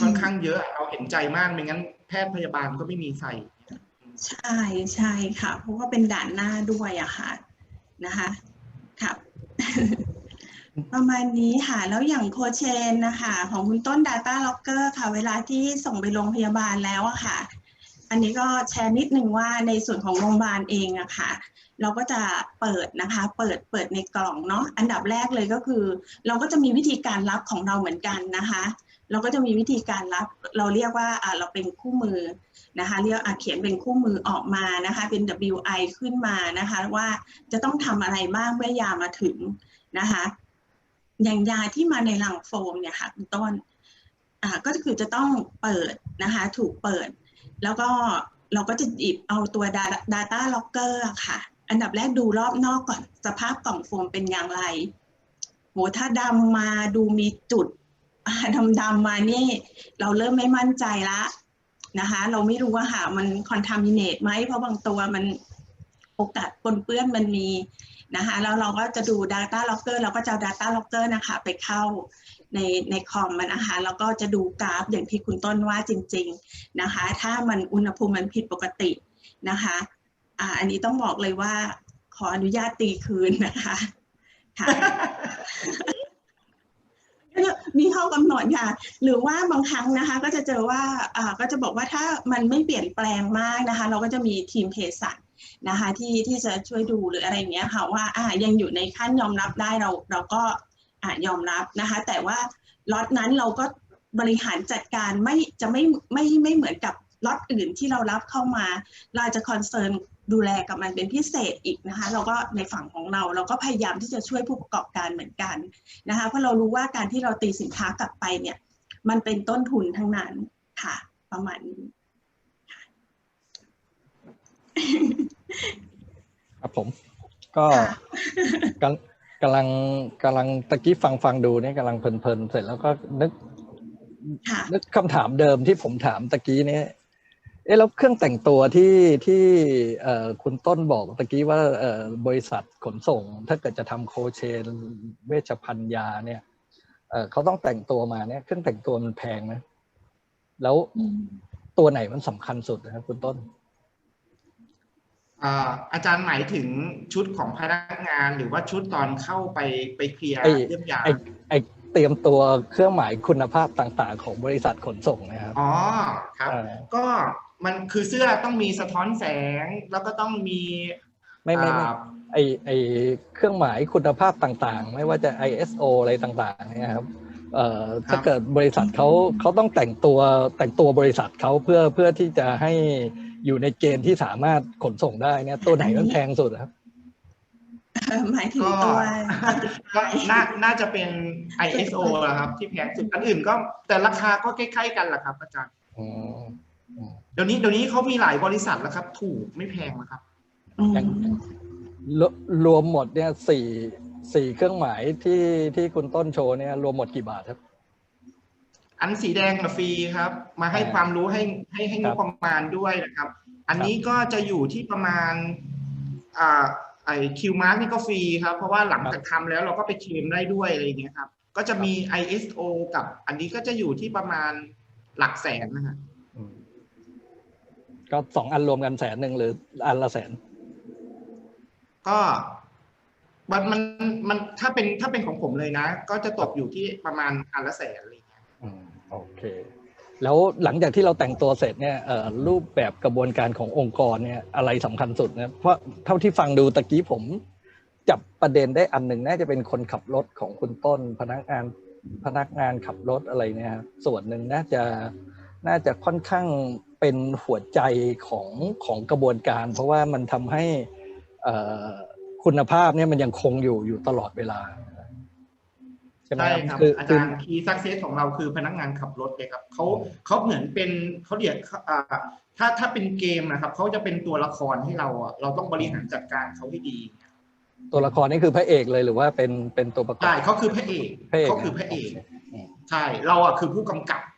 ค่อนข้างเยอะเราเห็นใจมากไม่งั้นแพทย์พยาบาลก็ไม่มีใส่ใช่ใช่ค่ะ เพราะว่าเป็นด่านหน้าด้วยอะค่ะนะคะครับประมาณนี้ค่ะ แล้วอย่างโคเชนนะคะ ของคุณต้น Data Locker ค่ะ เวลาที่ส่งไปโรงพยาบาลแล้วอะค่ะ อันนี้ก็แชร์นิดนึงว่าในส่วนของโรงพยาบาลเองอะค่ะ เราก็จะเปิดนะคะ เปิดเปิดในกล่องเนาะอันดับแรกเลยก็คือ เราก็จะมีวิธีการรับของเราเหมือนกันนะคะ เราก็จะมีวิธีการรับเราเรียกว่าเราเป็นคู่มือนะคะเรียกเขียนเป็นคู่มือออกมานะคะเป็น WI ขึ้นมานะคะว่าจะต้องทำอะไรบ้างเมื่อยามาถึงนะคะอย่างยาที่มาในลังโฟมเนี่ยค่ะคุณต้นก็คือจะต้องเปิดนะคะถูกเปิด แล้วก็เราก็จะหยิบเอาตัว Data- Locker ค่ะ อันดับแรกดูรอบนอกก่อนสภาพกล่องโฟมเป็นอย่างไรโหถ้าดำมาดูมีจุด ดำดำๆมานี่ เราเริ่มไม่มั่นใจละนะคะ เราไม่รู้ว่าค่ะมันคอนทามิเนตไหมเพราะบางตัวมันโอกาสปนเปื้อนมันมีนะคะแล้วเราก็จะดู Data Locker เราก็จะเอา Data Locker นะคะ ไปเข้าในในคอมมันนะคะแล้วก็จะดูกราฟอย่างที่คุณต้นว่าจริง ๆนะคะ ถ้ามันอุณหภูมิมันผิดปกตินะคะอ่าอันนี้ต้องบอกเลยว่าขออนุญาตตีคืนนะคะ ค่ะก็จะมีข้อกำหนดค่ะ หรือว่าบางครั้งนะคะ ก็จะเจอว่าอ่าก็จะบอกว่าถ้ามันไม่เปลี่ยนแปลงมากนะคะ เราก็จะมีทีมเภสัชนะคะที่ที่จะช่วยดูหรืออะไรเงี้ยค่ะว่าอ่ายังอยู่ในขั้นยอมรับได้เราเราก็อ่ายอมรับนะคะ แต่ว่าล็อตนั้นเราก็บริหารจัดการไม่จะไม่ไม่ไม่เหมือนกับล็อตอื่นที่เรารับเข้ามา เราจะคอนเซิร์น ดูแลกับมันเป็นพิเศษอีกนะคะเราก็ในฝั่งของเราเราก็พยายามที่จะช่วยผู้ประกอบการเหมือนกันนะคะเพราะเรารู้ว่าการที่เราตีสินค้ากลับไปเนี่ยมันเป็นต้นทุนทั้งนั้นค่ะ ประมาณนี้ครับผม ก็ค่ะกำกำลังกำลังตะกี้ฟังฟังดูเนี่ยกำลังเพลินๆเสร็จแล้วก็นึกค่ะนึกคำถามเดิมที่ผมถามตะกี้เนี่ย เอ๊ะแล้วเครื่องแต่งตัวที่ที่เอ่อคุณต้นบอกตะกี้ว่าเอ่อบริษัทขนส่ง ถ้าเกิดจะทำโคเชนเวชภัณฑ์ยาเนี่ยเอ่อเขาต้องแต่งตัวมาเนี่ย เครื่องแต่งตัวมันแพงไหมแล้วอืมตัวไหนมันสำคัญสุดนะครับคุณต้นอ่าอาจารย์หมายถึงชุดของพนักงานหรือว่าชุดตอนเข้าไปไปเคลียร์ไอ้เยี่ยมยาไอ้ไอเตรียมตัวเครื่องหมายคุณภาพต่างๆ ของบริษัทขนส่งนะครับ อ๋อครับเอ่อก็ มันคือเสื้อต้องมีสะท้อนแสงแล้วก็ต้องมีไม่ไม่ไม่อ่าไอไอเครื่องหมายคุณภาพต่างๆ ไม่ว่าจะ ISO อะไรต่างๆเนี่ยครับเอ่อถ้าเกิดบริษัทเขาเขาต้องแต่งตัวแต่งตัวบริษัทเขาเพื่อเพื่อที่จะให้อยู่ในเกณฑ์ที่สามารถขนส่งได้เนี่ยตัวไหนมันแพงสุดครับเอ่อหมายถึงก็ตัวก็น่าน่าจะเป็น ISO อะครับ ที่แพงสุดอันอื่นก็แต่ราคาก็ใกล้ๆกันแหละครับอาจารย์อืม เดี๋ยวนี้เดี๋ยวนี้เขามีหลายบริษัทแล้วครับ ถูกไม่แพงนะครับอืมรวรวมหมดเนี่ยสี่สี่เครื่องหมายที่ที่คุณต้นโชว์เนี่ย รวมหมดกี่บาทครับ อันสีแดงกับฟรีครับ มาให้อ่าความรู้ให้ให้ให้คงรับบประมาณด้วยนะครับ อันนี้ก็จะอยู่ที่ประมาณอ่าไอคิวมาร์กนี่ก็ฟรีครับ เพราะว่าหลังจากทำแล้วเราก็ไปเคลมได้ด้วยอะไรอย่างเงี้ยครับ ก็จะมี ISO กับอันนี้ก็จะอยู่ที่ประมาณหลักแสนนะฮะอืม ก็สองอันรวมกันแสนหนึ่งหรืออันละแสน ก็มันมันมันถ้าเป็นถ้าเป็นของผมเลยนะ ก็จะตกอยู่ที่ประมาณอันละแสนอะไรอย่างเงี้ยอืมโอเค แล้วหลังจากที่เราแต่งตัวเสร็จเนี่ยเอ่อรูปแบบกระบวนการขององค์กรเนี่ยอะไรสำคัญสุดนะเพราะเท่าที่ฟังดูตะกี้ผมจับประเด็นได้อันหนึ่งน่าจะเป็นคนขับรถของคุณต้นพนักงานพนักงานขับรถอะไรเนี่ยครับส่วนหนึ่งน่าจะ น่าจะค่อนข้างเป็นหัวใจของของกระบวนการ เพราะว่ามันทำให้เอ่อคุณภาพเนี่ยมันยังคงอยู่อยู่ตลอดเวลาใช่ไหมใช่ครับครับคืออาคือจารย์คีย์ซักเซสของเราคือพนักงานขับรถเลยครับเขาเขาเหมือนเป็นเขาเรียกอ่าถ้าถ้าเป็นเกมนะครับเขาจะเป็นตัวละครให้เราอะเราต้องบริหารจัดการเขาให้ดี ตัวละครนี่คือพระเอกเลยหรือว่าเป็นเป็นตัวประกอบใช่เขาคือพระเอกพระเอกเขาคือพระเอกอืมใช่เราอะคือผู้กำกับอืม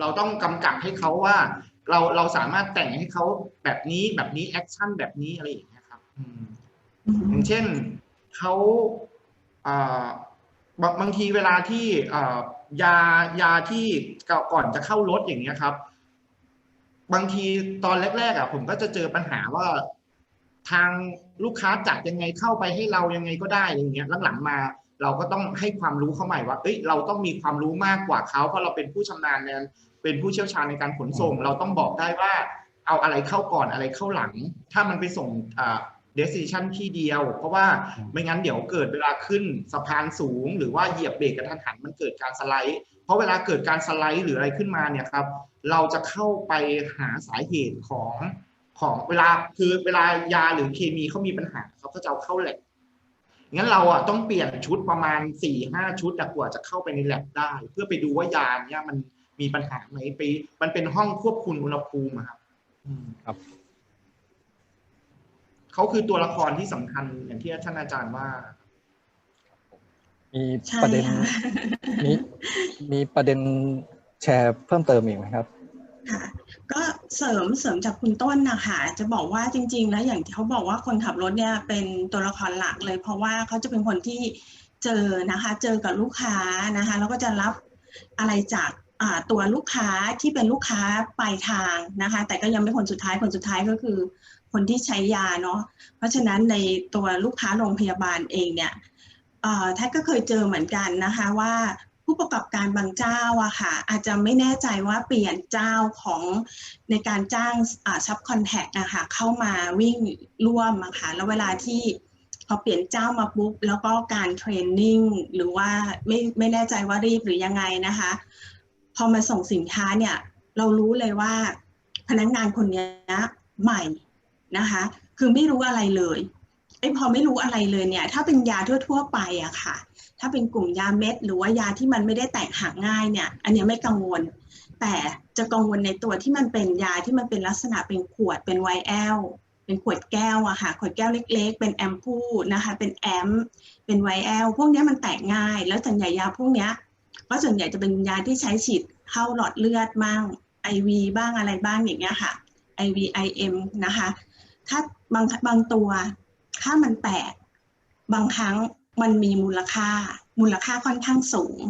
เราต้องกำกับให้เขาว่า เราเราสามารถแต่งให้เขาแบบนี้แบบนี้แอคชั่นแบบนี้อะไรอย่างเงี้ยครับอืมอืมอย่างเช่นเขาอ่าบางบางทีเวลาที่อ่ายายาที่ก่อนจะเข้ารถอย่างเงี้ยครับ บางทีตอนแรกๆอะผมก็จะเจอปัญหาว่าทางลูกค้าจัดยังไงเข้าไปให้เรายังไงก็ได้อะไรเงี้ยหลังๆมา เราก็ต้องให้ความรู้เขาใหม่ว่าเอ้ยเราต้องมีความรู้มากกว่าเขาเพราะเราเป็นผู้ชำนาญในเป็นผู้เชี่ยวชาญในการขนส่ง เราต้องบอกได้ว่าเอาอะไรเข้าก่อนอะไรเข้าหลัง ถ้ามันไปส่งอ่า destination ที่เดียว เพราะว่าไม่งั้นเดี๋ยวเกิดเวลาขึ้นสะพานสูง หรือว่าเหยียบเบรกกระทันหันมันเกิดการสไลด์ เพราะเวลาเกิดการสไลด์หรืออะไรขึ้นมาเนี่ยครับ เราจะเข้าไปหาสาเหตุของของเวลาคือเวลายาหรือเคมีเขามีปัญหาเขาก็จะเอาเข้าแลบ งั้นเราอะต้องเปลี่ยนชุดประมาณสี่ห้าชุดอะกว่าจะเข้าไปในแลบได้ เพื่อไปดูว่ายาเนี้ยมันมีปัญหาไหมไป มันเป็นห้องควบคุมอุณหภูมิอะครับอืมครับเขาคือตัวละครที่สำคัญอย่างที่ท่านอาจารย์ว่า มีใช่ประเด็นค่ะมีมีประเด็นแชร์เพิ่มเติมอีกไหมครับ ค่ะ ก็ เสริมเสริมจากคุณต้นนะคะจะบอกว่าจริงๆแล้วอย่างที่เขาบอกว่าคนขับรถเนี่ยเป็นตัวละครหลักเลย เพราะว่าเขาจะเป็นคนที่เจอนะคะเจอกับลูกค้านะคะแล้วก็จะรับอะไรจากตัวลูกค้าที่เป็นลูกค้าปลายทางนะคะ แต่ก็ยังไม่คนสุดท้ายคนสุดท้ายก็คือ คนที่ใช้ยาเนาะเพราะฉะนั้นในตัวลูกค้าโรงพยาบาลเองเนี่ยแท็กก็เคยเจอเหมือนกันนะคะว่า ผู้ประกอบการบางเจ้าอะค่ะอาจจะไม่แน่ใจว่าเปลี่ยนเจ้าของในการจ้างซับคอนแทคอะค่ะเข้ามาวิ่งร่วมอะค่ะแล้วเวลาที่พอเปลี่ยนเจ้ามาปุ๊บแล้วก็การเทรนนิ่งหรือว่าไม่ไม่แน่ใจว่ารีบหรือยังไงนะคะ พอมาส่งสินค้าเนี่ย เรารู้เลยว่าพนักงานคนนี้ใหม่นะคะ คือไม่รู้อะไรเลยไอ้พอไม่รู้อะไรเลยเนี่ย ถ้าเป็นยาทั่ว ๆ ไปอะค่ะ ถ้าเป็นกลุ่มยาเม็ด หรือว่ายาที่มันไม่ได้แตกหักง่ายเนี่ย อันนี้ไม่กังวล แต่จะกังวลในตัวที่มันเป็นยาที่มันเป็นลักษณะเป็นขวดเป็นไวแอลเป็นขวดแก้วอะค่ะขวดแก้วเล็ก ๆ เป็นแอมพูนะคะเป็นแอมเป็นไวแอลพวกนี้มันแตกง่าย แล้วส่วนใหญ่ยาพวกนี้ก็ส่วนใหญ่จะเป็นยาที่ใช้ฉีดเข้าหลอดเลือดบ้าง IV บ้างอะไรบ้างอย่างเงี้ยค่ะ IV IM นะคะ ถ้าบางบางตัว ถ้ามันแตกบางครั้ง มันมีมูลค่า มูลค่าค่อนข้างสูง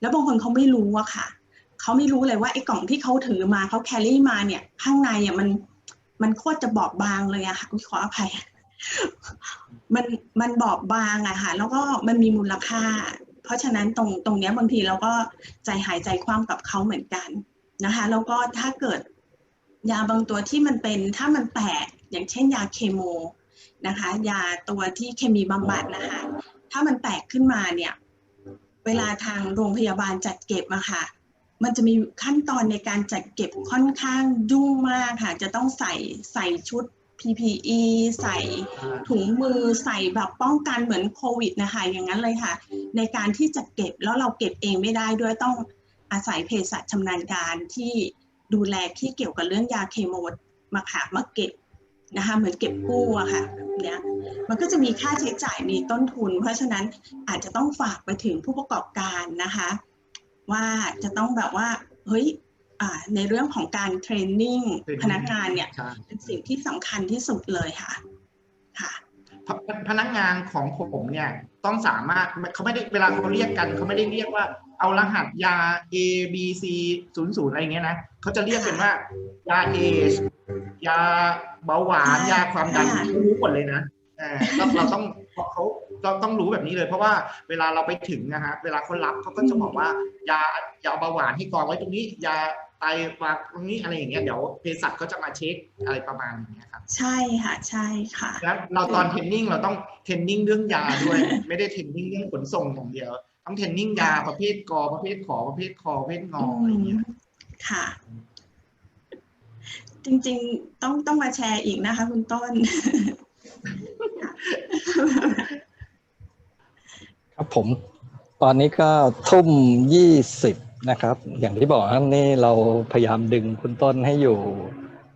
แล้วบางคนเขาไม่รู้อะค่ะเขาไม่รู้เลยว่าไอ้กล่องที่เขาถือมาเขาแครี่มาเนี่ย ข้างในอะมันมันโคตรจะบอบบางเลยอะค่ะอุ๊ยขออภัยมันมันบอบบางอะค่ะ แล้วก็มันมีมูลค่า เพราะฉะนั้นตรงตรงเนี้ยบางทีเราก็ใจหายใจคว่ำกับเขาเหมือนกันนะคะ แล้วก็ถ้าเกิดยาบางตัวที่มันเป็นถ้ามันแตกอย่างเช่นยาเคมนะคะ ยาตัวที่เคมีบำบัดนะคะ ถ้ามันแตกขึ้นมาเนี่ย เวลาทางโรงพยาบาลจัดเก็บอะค่ะ มันจะมีขั้นตอนในการจัดเก็บค่อนข้างยุ่งมากค่ะ จะต้องใส่ใส่ชุด PPE ใส่ถุงมือใส่แบบป้องกันเหมือนโควิดนะคะอย่างนั้นเลยค่ะ ในการที่จะเก็บแล้วเราเก็บเองไม่ได้ด้วยต้องอาศัยเภสัชชำนาญการที่ดูแลที่เกี่ยวกับเรื่องยาเคโมมาค่ะมาเก็บ นะคะเหมือนเก็บกู้อะค่ะแบบเนี้ยมันก็จะมีค่าใช้จ่ายมีต้นทุน เพราะฉะนั้นอาจจะต้องฝากไปถึงผู้ประกอบการนะคะ ว่าจะต้องแบบว่าเฮ้ยอ่าในเรื่องของการเทรนนิ่งพนักงานเนี่ยใช่เป็นสิ่งที่สำคัญที่สุดเลยค่ะค่ะพพนักงานของผมเนี่ยต้องสามารถเขาไม่ได้เวลาเขาเรียกกันเขาไม่ได้เรียกว่า เอารหัสยา A B C ศูนย์ศูนย์อะไรอย่างเงี้ยนะเขาจะเรียกเป็นว่ายาเอยาเบาหวานค่ะยาความดันค่ะเขารู้หมดเลยนะเออเราเราต้องเขาเราต้องรู้แบบนี้เลย เพราะว่าเวลาเราไปถึงนะฮะเวลาคนรับเขาก็จะบอกว่ายายาเบาหวานให้กองไว้ตรงนี้ ยาไตวางตรงนี้อะไรอย่างเงี้ยเดี๋ยวเภสัชเขาจะมาเช็คอะไรประมาณอย่างเงี้ยครับใช่ค่ะใช่ค่ะแล้วเราตอนเทรนนิ่งเราต้องเทรนนิ่งเรื่องยาด้วย ไม่ได้เทรนนิ่งเรื่องขนส่งอย่างเดียว ต้องเทรนนิ่งยาประเภทกอประเภทขอประเภทคอประเภทงออะไรอย่างเงี้ยค่ะ จริงๆต้องต้องมาแชร์อีกนะคะ คุณต้น ครับผม ตอนนี้ก็ทุ่มยี่สิบนะครับ อย่างที่บอกนะนี่เราพยายามดึงคุณต้นให้อยู่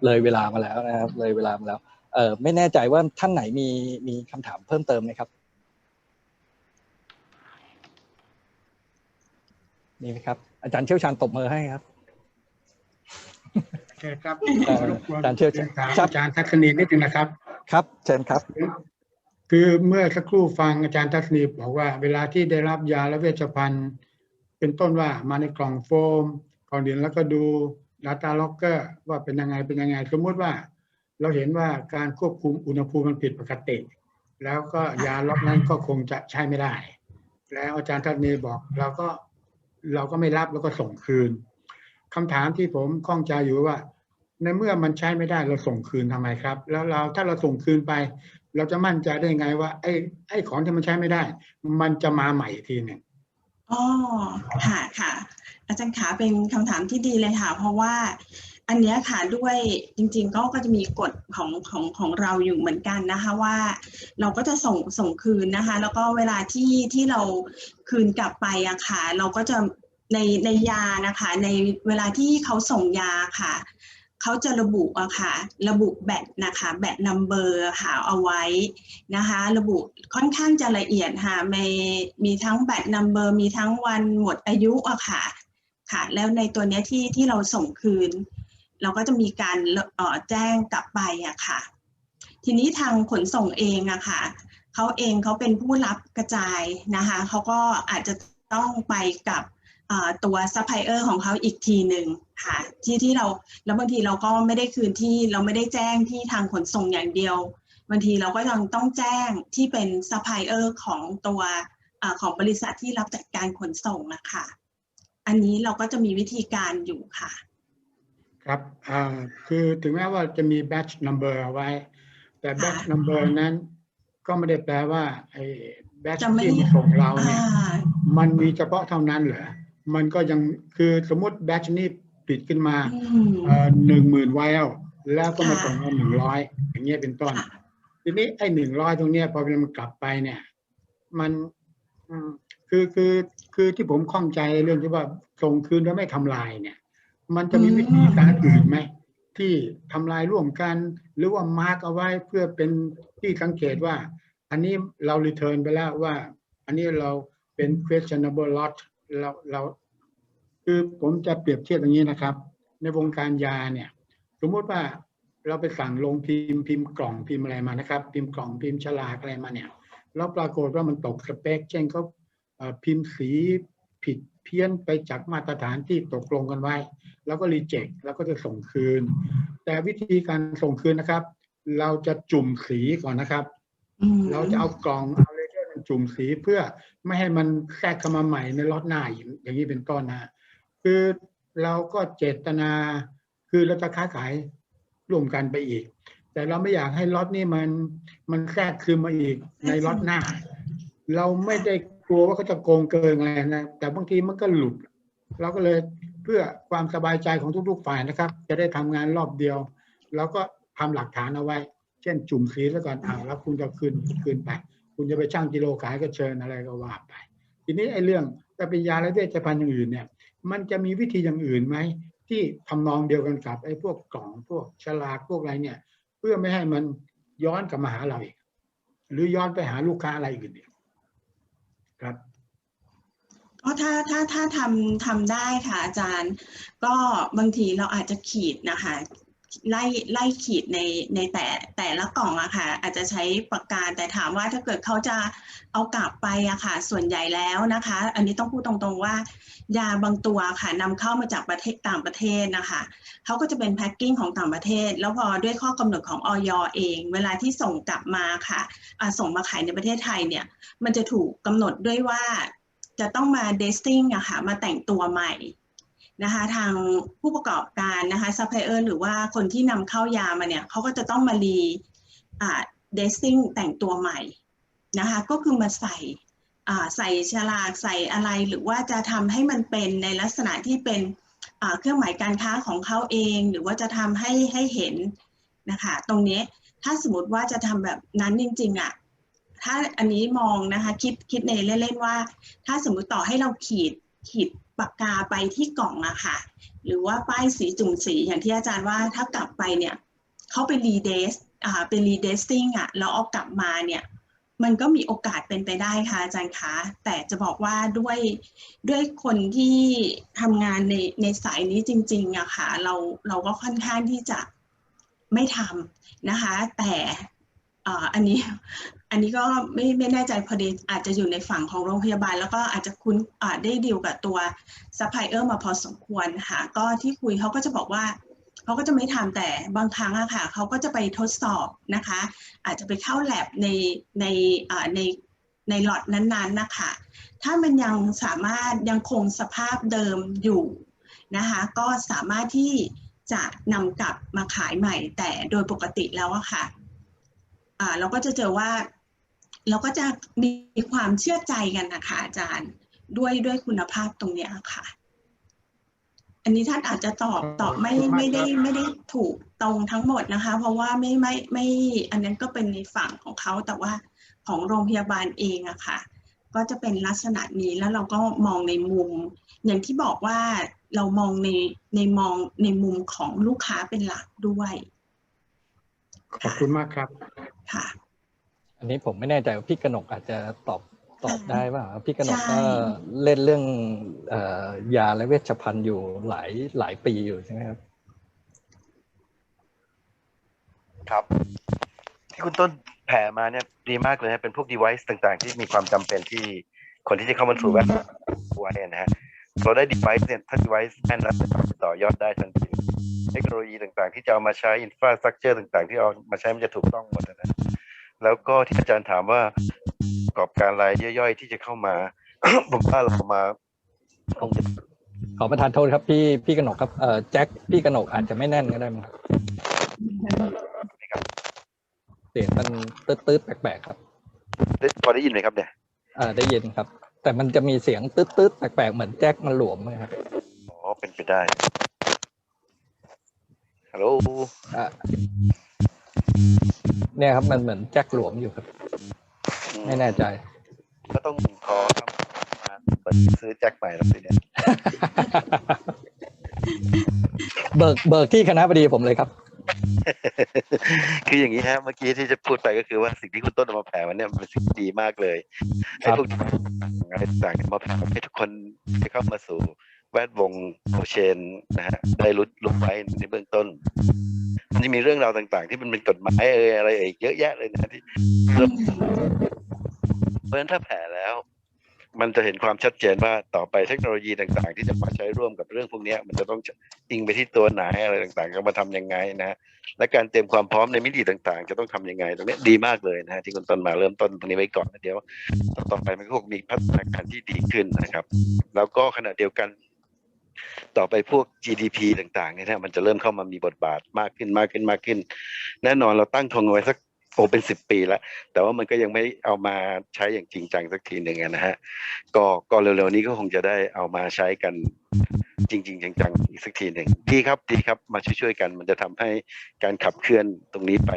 เลยเวลามาแล้วนะครับ เลยเวลามาแล้ว เออไม่แน่ใจว่าท่านไหนมีมีคำถามเพิ่มเติมไหมครับ มีไหมครับ อาจารย์เชี่ยวชาญตบมือให้ครับโอเคครับเอ่อรบกวนอาจารย์เชี่ยวชาญถามครับอาจารย์ทัศนีนิดนึงนะครับ ครับเชิญครับ คือเมื่อสักครู่ฟังอาจารย์ทัศนีบอกว่า เวลาที่ได้รับยาและเวชภัณฑ์เป็นต้นว่ามาในกล่องโฟมก่อนอื่นแล้วก็ดู Data Logger ว่าเป็นยังไงเป็นยังไง สมมุติว่า เราเห็นว่าการควบคุมอุณหภูมิมันผิดปกติ แล้วก็ยาล็อกนั้นก็คงจะใช้ไม่ได้ แล้วอาจารย์ท่านนี้บอกเราก็ เราก็ไม่รับแล้วก็ส่งคืนคำถามที่ผมข้องใจอยู่ว่า ในเมื่อมันใช้ไม่ได้เราส่งคืนทำไมครับ แล้วเราถ้าเราส่งคืนไป เราจะมั่นใจได้ไงว่า ไอ้ไอ้ของที่มันใช้ไม่ได้ มันจะมาใหม่อีกทีหนึ่งอ๋อค่ะค่ะ อาจารย์ขาเป็นคำถามที่ดีเลยค่ะ เพราะว่า อันเนี้ยค่ะด้วยจริงๆก็ก็จะมีกฎของของของเราอยู่เหมือนกันนะคะว่า เราก็จะส่งส่งคืนนะคะ แล้วก็เวลาที่ที่เราคืนกลับไปอะค่ะเราก็จะในในยานะคะ ในเวลาที่เขาส่งยาค่ะเขาจะระบุอะค่ะ ระบุแบตนะคะแบตนัมเบอร์ค่ะเอาไว้นะคะ ระบุค่อนข้างจะละเอียดค่ะมีมีทั้งแบตนัมเบอร์มีทั้งวันหมดอายุอะค่ะค่ะ แล้วในตัวเนี้ยที่ที่เราส่งคืน เราก็จะมีการแจ้งกลับไปอะค่ะ ทีนี้ทางขนส่งเองอะค่ะเขาเองเขาเป็นผู้รับกระจายนะคะเขาก็อาจจะต้องไปกับตัวซัพพลายเออร์ของเขาอีกทีหนึ่งค่ะที่ที่เราแล้วบางทีเราก็ไม่ได้คืนที่เราไม่ได้แจ้งที่ทางขนส่งอย่างเดียว บางทีเราก็ยังต้องแจ้งที่เป็นซัพพลายเออร์ของตัวอของบริษัทที่รับจัดการขนส่งนะคะอันนี้เราก็จะมีวิธีการอยู่ค่ะ ครับอ่าคือถึงแม้ว่าจะมี batch number เอาไว้ แต่ batch ค่ะ number นั้นก็ไม่ได้แปลว่าไอ้ batch จะไม่ที่มาส่งเราอ่าเนี่ยมันมีเฉพาะเท่านั้นเหรอ มันก็ยังคือสมมติ batch นี้ปิดขึ้นมาอืมหนึ่งหมื่นไวลแล้วก็มาค่ะส่งมาหนึ่งร้อยอย่างเงี้ยเป็นต้นค่ะทีนี้ไอ้หนึ่งร้อยตรงเนี้ยพอมันกลับไปเนี่ย มันอืมคือคือคือที่ผมข้องใจเรื่องที่ว่าส่งคืนแล้วไม่ทำลายเนี่ย มันจะมีวิธีการอื่นไหมที่ทำลายร่วมกัน หรือว่ามาร์กเอาไว้เพื่อเป็นที่สังเกตว่า อันนี้เรารีเทิร์นไปแล้วว่า อันนี้เราเป็น questionable lot เราเราคือผมจะเปรียบเทียบอย่างนี้นะครับ ในวงการยาเนี่ย สมมติว่าเราไปสั่งลงพิมพ์พิมพ์กล่องพิมพ์อะไรมานะครับ พิมพ์กล่องพิมพ์ฉลากอะไรมาเนี่ย แล้วปรากฏว่ามันตกสเปค เช่นเขาเอ่อพิมพ์สีผิด เพี้ยนไปจากมาตรฐานที่ตกลงกันไว้ แล้วก็รีเจ็คแล้วก็จะส่งคืน แต่วิธีการส่งคืนนะครับ เราจะจุ่มสีก่อนนะครับอืมเราจะเอากล่องเอาเลเยอร์จุ่มสีเพื่อไม่ให้มันแทรกเข้ามาใหม่ในล็อตหน้าอย่างอย่างนี้เป็นต้นนะคือเราก็เจตนา คือเราจะค้าขายร่วมกันไปอีก แต่เราไม่อยากให้ล็อตนี้มันมันแทรกคืนมาอีกในล็อตหน้า เราไม่ได้ กลัวว่าเขาจะโกงเกินอะไรนะแต่บางทีมันก็หลุด เราก็เลยเพื่อความสบายใจของทุกๆฝ่ายนะครับ จะได้ทำงานรอบเดียวเราก็ทำหลักฐานเอาไว้ เช่นจุ่มสีแล้วก่อนอ่าแล้วคุณจะคืนคืนไป คุณจะไปช่างกิโลขายก็เชิญอะไรก็ว่าไป ทีนี้ไอ้เรื่องจะเป็นยาและเวชภัณฑ์อย่างอื่นเนี่ย มันจะมีวิธีอย่างอื่นไหมที่ทำนองเดียวกันกับไอ้พวกกล่องพวกฉลากพวกอะไรเนี่ย เพื่อไม่ให้มันย้อนกลับมาหาเราอีกหรือย้อนไปหาลูกค้าอะไรอื่นอีก ครับก็ถ้าถ้าถ้าทำทำได้ค่ะอาจารย์ ก็บางทีเราอาจจะขีดนะคะ ไล่ไล่ขีดในในแต่แต่ละกล่องอะค่ะ อาจจะใช้ปากกาแต่ถามว่าถ้าเกิดเขาจะเอากลับไปอะค่ะ ส่วนใหญ่แล้วนะคะ อันนี้ต้องพูดตรงๆว่า ยาบางตัวค่ะนำเข้ามาจากประเทศต่างประเทศนะคะเขาก็จะเป็นแพ็คกิ้งของต่างประเทศ แล้วพอด้วยข้อกำหนดของออยเอง เวลาที่ส่งกลับมาค่ะอ่าส่งมาขายในประเทศไทยเนี่ย มันจะถูกกำหนดด้วยว่าจะต้องมาเดสติ้งอะค่ะมาแต่งตัวใหม่ นะคะทางผู้ประกอบการนะคะซัพพลายเออร์หรือว่าคนที่นำเข้ายามาเนี่ยเขาก็จะต้องมารีอ่าเดสติ้งแต่งตัวใหม่นะคะก็คือมาใส่อ่าใส่ฉลากใส่อะไรหรือว่าจะทำให้มันเป็นในลักษณะที่เป็นอ่าเครื่องหมายการค้าของเขาเอง หรือว่าจะทำให้ให้เห็นนะคะตรงนี้ถ้าสมมติว่าจะทำแบบนั้นจริงๆอะถ้าอันนี้มองนะคะคิดคิดในเล่นๆว่า ถ้าสมมติต่อให้เราขีดขีด ปากกาไปที่กล่องอะค่ะ หรือว่าป้ายสีจุ่มสีอย่างที่อาจารย์ว่าถ้ากลับไปเนี่ยเขาไปรีเดสอ่าเป็นรีเดสติ้งอะแล้วเอากลับมาเนี่ยมันก็มีโอกาสเป็นไปได้ค่ะอาจารย์คะแต่จะบอกว่าด้วยด้วยคนที่ทำงานในในสายนี้จริงๆอะค่ะเราเราก็ค่อนข้างที่จะไม่ทำนะคะ แต่ อันนี้อันนี้ก็ไม่ไม่แน่ใจพอดีอาจจะอยู่ในฝั่งของโรงพยาบาล แล้วก็อาจจะคุ้นได้ดีลกับตัวซัพพลายเออร์มาพอสมควรค่ะก็ที่คุยเขาก็จะบอกว่าเขาก็จะไม่ทำแต่บางครั้งอะค่ะเขาก็จะไปทดสอบนะคะ อาจจะไปเข้าแลบในในในในหลอดนั้นๆนะคะถ้ามันยังสามารถยังคงสภาพเดิมอยู่นะคะก็สามารถที่จะนำกลับมาขายใหม่แต่โดยปกติแล้วอะค่ะ เราก็จะเจอว่าเราก็จะมีความเชื่อใจกันนะคะอาจารย์ด้วยด้วยคุณภาพตรงเนี้ยค่ะ อันนี้ท่านอาจจะตอบตอบไม่ไม่ได้ไม่ได้ถูกตรงทั้งหมดนะคะ เพราะว่าไม่ไม่ไม่อันนั้นก็เป็นในฝั่งของเขาแต่ว่าของโรงพยาบาลเองอะค่ะ ก็จะเป็นลักษณะนี้แล้วเราก็มองในมุม อย่างที่บอกว่าเรามองในในมองในมุมของลูกค้าเป็นหลักด้วย ขอบคุณมากครับค่ะอันนี้ผมไม่แน่ใจว่าพี่กนกอาจจะตอบตอบได้ป่ะครับพี่กนกใช่ก็เล่นเรื่องเอ่อยาและเวชภัณฑ์อยู่หลายหลายปีอยู่ใช่ไหมครับ ครับ ที่คุณต้นแผ่มาเนี่ยดีมากเลยนะเป็นพวก device ต่างๆ ที่มีความจำเป็นที่คนที่จะเข้ามาสู่แวดวงเนี่ยนะฮะเราได้ device เนี่ยถ้า device แม่นแล้วจะต่อยอดได้ทันที เทคโนโลยีต่างๆ ที่จะเอามาใช้ infrastructure ต่าง ๆ ที่เอามาใช้มันจะถูกต้องหมดนะแล้วก็ที่อาจารย์ถามว่าประกอบการรายย่อยๆ ที่จะเข้ามา ผมว่าเรามาคงจะขอประทานโทษครับพี่พี่กนกครับเอ่อแจ็คพี่กนกอาจจะไม่แน่นก็ได้มั้งครับเสียงมันตืดๆแปลกๆครับได้พอได้ยินไหมครับเนี่ยเอ่อได้ยินครับ แต่มันจะมีเสียงตืดๆแปลกๆเหมือนแจ็คมันหลวมนะครับอ๋อเป็นไปได้ ฮัลโหลอะเนี่ยครับมันเหมือนแจ็คหลวมอยู่ครับ ไม่แน่ใจ ก็ต้องขอทำมาเปิดซื้อแจ็คใหม่แล้วสิเนี่ยเบิกเบิกที่คณะบดีผมเลยครับ คืออย่างนี้ฮะเมื่อกี้ที่จะพูดไปก็คือว่าสิ่งที่คุณต้นเอามาแผ่วันเนี้ยมันเป็นสิ่งที่ดีมากเลยครัไอ้บพวกอะไรต่างๆมาแผ่ให้ทุกคนได้เข้ามาสู่ แวดวงโคเชนนะฮะได้รู้รู้ไว้ในเบื้องต้นมันจะมีเรื่องราวต่างๆ ที่มันเป็นกฎหมายเอ่ยอะไรเอ่ยเยอะแยะเลยนะที่เพราะฉะนั้นถ้าแผ่แล้ว มันจะเห็นความชัดเจนว่าต่อไปเทคโนโลยีต่างๆ ที่จะมาใช้ร่วมกับเรื่องพวกนี้มันจะต้องอิงไปที่ตัวไหนอะไรต่างๆจะมาทำยังไงนะฮะและการเตรียมความพร้อมในมิติต่างๆ จะต้องทำยังไง ตรงนี้ดีมากเลยนะฮะที่คุณต้นมาเริ่มต้นตรงนี้ไว้ก่อนนะเดี๋ยว ต่อไปมันก็คงมีพัฒนาการที่ดีขึ้นนะครับ แล้วก็ขณะเดียวกัน ต่อไปพวก GDP ต่างๆเนี่ยนะมันจะเริ่มเข้ามามีบทบาทมากขึ้นมากขึ้นมากขึ้น แน่นอนเราตั้งธงเอาไว้สักโอเป็นสิบปีแล้ว แต่ว่ามันก็ยังไม่เอามาใช้อย่างจริงจังสักทีหนึ่งนะฮะก็ก็เร็วๆนี้ก็คงจะได้เอามาใช้กันจริง ๆ จังๆอีกสักทีหนึ่งดีครับดีครับมาช่วยๆกัน มันจะทำให้การขับเคลื่อนตรงนี้ไป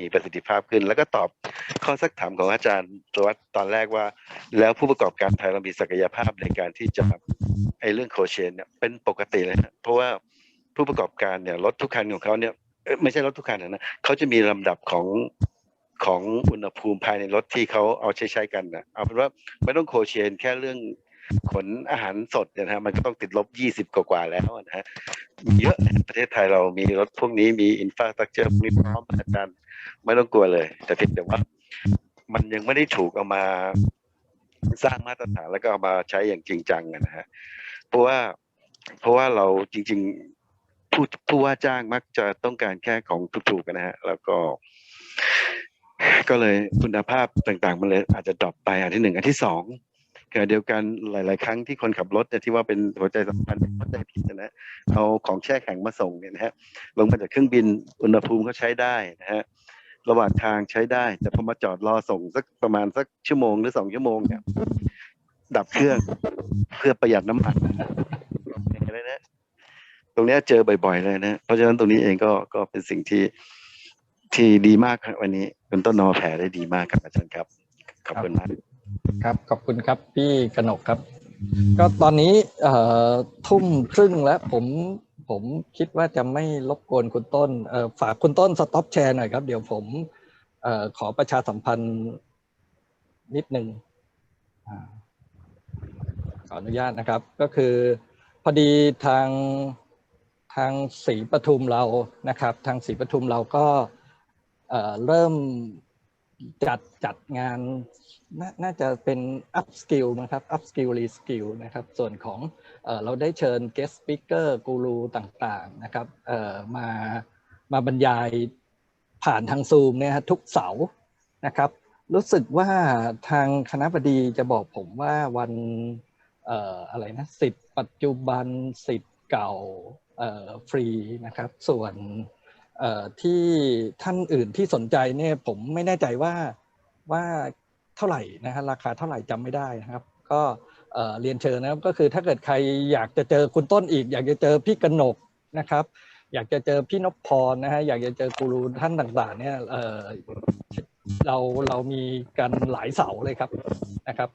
มีประสิทธิภาพขึ้น แล้วก็ตอบข้อสักถามของอาจารย์ตัววัดตอนแรกว่า แล้วผู้ประกอบการไทยเรามีศักยภาพในการที่จะไอ้เรื่องโคเชนเนี่ยเป็นปกติเลยนะเพราะว่าผู้ประกอบการเนี่ยรถทุกคันของเขาเนี่ยไม่ใช่รถทุกคันนะเขาจะมีลำดับของของอุณหภูมิภายในรถที่เขาเอาใช้ใช้กันนะเอาเป็นว่าไม่ต้องโคเชนแค่เรื่อง ขนอาหารสดเนี่ยนะมันก็ต้องติดลบ20กว่าแล้วนะฮะเยอะนะประเทศไทยเรามีรถพวกนี้มีอินฟราสตรักเจอร์พวกนี้พร้อมอาจารย์ไม่ต้องกลัวเลย แต่เพียงแต่ว่ามันยังไม่ได้ถูกเอามาสร้างมาตรฐานแล้วก็เอามาใช้อย่างจริงจังนะฮะเพราะว่าเพราะว่าเราจริง ๆ ผู้ผู้ว่าจ้างมักจะต้องการแค่ของถูกๆกันนะฮะแล้วก็ก็เลยคุณภาพต่างๆ มันเลยอาจจะดรอปไปอันที่หนึ่งอันที่สอง ขณะเดียวกันหลาย ๆ ครั้งที่คนขับรถเนี่ยที่ว่าเป็นหัวใจสำคัญเข้าใจผิดนะเอาของแช่แข็งมาส่งเนี่ยนะฮะลงมาจากเครื่องบินอุณหภูมิเขาใช้ได้นะฮะระหว่างทางใช้ได้ แต่พอมาจอดรอส่งสักประมาณสักชั่วโมงหรือสองชั่วโมงเนี่ยดับเครื่องเพื่อประหยัดน้ำมันเลยนะตรงนี้เจอบ่อย ๆ เลยนะเพราะฉะนั้นตรงนี้เองก็ก็เป็นสิ่งที่ที่ดีมากครับวันนี้คุณต้นนอแผลได้ดีมากครับอาจารย์ครับขอบคุณมาก ครับขอบคุณครับพี่กนกครับ ก็ตอนนี้ทุ่มครึ่งแล้วผมผมคิดว่าจะไม่รบกวนคุณต้นฝากคุณต้นสต็อปแชร์หน่อยครับ เดี๋ยวผมอขอประชาสัมพันธ์นิดหนึงอ่าขออนุญาตนะครับ ก็คือพอดีทางทางศรีปทุมเรานะครับ ทางศรีปทุมเราก็เเริ่ม จัดจัดงานนาน่าจะเป็น up skill นะครับ up skill re skill นะครับ ส่วนของเอเราได้เชิญ guest speaker กูรูต่างๆนะครับเอมามาบรรยายผ่านทางซูมเนี่ยทุกเสาร์นะครับ รู้สึกว่าทางคณะบดีจะบอกผมว่าวันเอ่ออะไรนะสิทธิ์ปัจจุบันสิทธิ์เก่าเอ่อฟรีนะครับ ส่วน ที่ท่านอื่นที่สนใจเนี่ยผมไม่แน่ใจว่าว่าเท่าไหร่นะฮะราคาเท่าไหร่จำไม่ได้นะครับ ก็เรียนเชิญนะครับก็คือถ้าเกิดใครอยากจะเจอคุณต้นอีก อยากจะเจอพี่กนกนะครับ อยากจะเจอพี่นพพรนะฮะอยากจะเจอกูรูท่านต่าง ๆ เนี่ยเราเรามีกันหลายเสาเลยครับนะครับ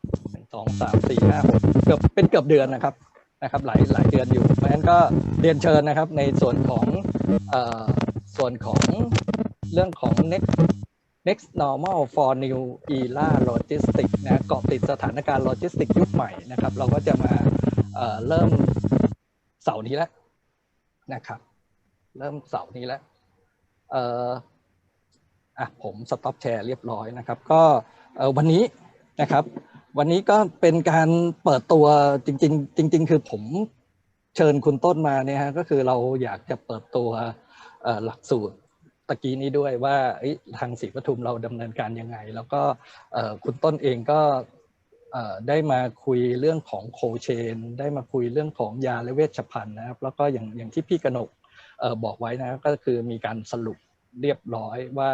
สองสามสี่ห้าหกเกือบเป็นเกือบเดือนนะครับนะครับ หลายหลายเดือนอยู่เพราะฉะนั้นก็เรียนเชิญนะครับในส่วนของ ส่วนของเรื่องของ next next normal for new era logistics นะเกาะติดสถานการณ์โลจิสติกยุคใหม่นะครับ เราก็จะมาเเริ่มเสาร์นี้แล้วนะครับ เริ่มเสาร์นี้แล้วเอ่ออะผมสต็อปแชร์เรียบร้อยนะครับ ก็วันนี้นะครับ วันนี้ก็เป็นการเปิดตัวจริง ๆ จริง ๆ คือผมเชิญคุณต้นมาเนี่ยฮะก็คือเราอยากจะเปิดตัว หลักสูตรตะกี้นี้ด้วยว่าทางศรีปทุมเราดำเนินการยังไง แล้วก็คุณต้นเองก็ได้มาคุยเรื่องของโคเชน ได้มาคุยเรื่องของยาและเวชภัณฑ์นะครับ แล้วก็อย่างอย่างที่พี่กนกบอกไว้นะก็คือมีการสรุปเรียบร้อยว่า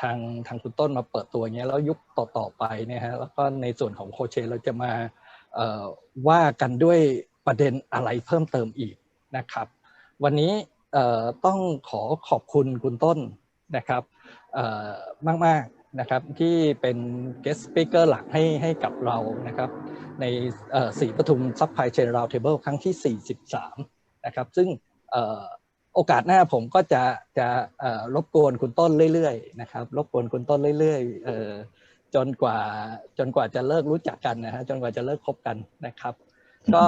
ทางทางคุณต้นมาเปิดตัวเงี้ยแล้วยุคต่อต่อๆไปเนี่ยฮะแล้วก็ในส่วนของโคเชนเราจะมาว่ากันด้วยประเด็นอะไรเพิ่มเติมอีกนะครับ วันนี้ ต้องขอขอบคุณคุณต้นนะครับเอ่อมากนะครับที่เป็น guest speaker หลักให้ให้กับเรานะครับในเอ่อสีปทุมซัพพลายเชนราวเทเบิลครั้งที่ 43 นะครับซึ่งโอกาสหน้าผมก็จะจะรบกวนคุณต้นเรื่อยๆนะครับรบกวนคุณต้นเรื่อยๆจนกว่าจนกว่าจะเลิกรู้จักกันนะฮะจนกว่าจะเลิกคบกันนะครับ ก็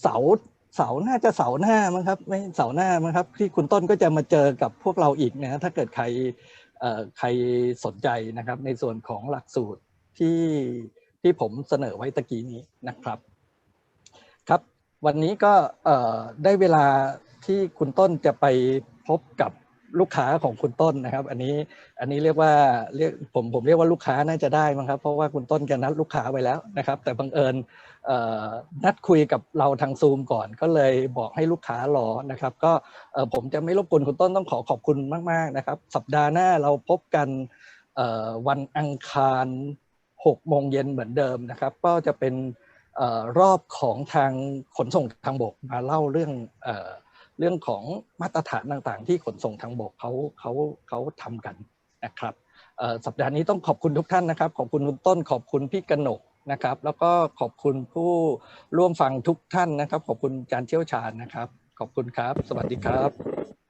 เสาร์ เสาน่าจะเสาหน้ามั้งครับ ไม่เสาหน้ามั้งครับ ที่คุณต้นก็จะมาเจอกับพวกเราอีกนะถ้าเกิดใครใครสนใจนะครับ ในส่วนของหลักสูตรที่ที่ผมเสนอไว้ตะกี้นี้นะครับ ครับ วันนี้ก็ได้เวลาที่คุณต้นจะไปพบกับ ลูกค้าของคุณต้นนะครับ อันนี้อันนี้เรียกว่าเรียกผมผมเรียกว่าลูกค้าน่าจะได้มั้งครับ เพราะว่าคุณต้นแกนัดลูกค้าไว้แล้วนะครับ แต่บังเอิญนัดคุยกับเราทางซูมก่อน ก็เลยบอกให้ลูกค้ารอนะครับ ก็ผมจะไม่รบกวนคุณต้นต้องขอขอบคุณมาก ๆนะครับ สัปดาห์หน้าเราพบกันวันอังคาร6โมงเย็นเหมือนเดิมนะครับ ก็จะเป็นออรอบของทางขนส่งทางบกมาเล่าเรื่อง เรื่องของมาตรฐานต่างๆ ที่ขนส่งทางบกเขาเขาเขาทำกันนะครับสัปดาห์นี้ต้องขอบคุณทุกท่านนะครับ ขอบคุณคุณต้นขอบคุณพี่กนกนะครับ แล้วก็ขอบคุณผู้ร่วมฟังทุกท่านนะครับ ขอบคุณการเชี่ยวชาญนะครับ ขอบคุณครับ สวัสดีครับ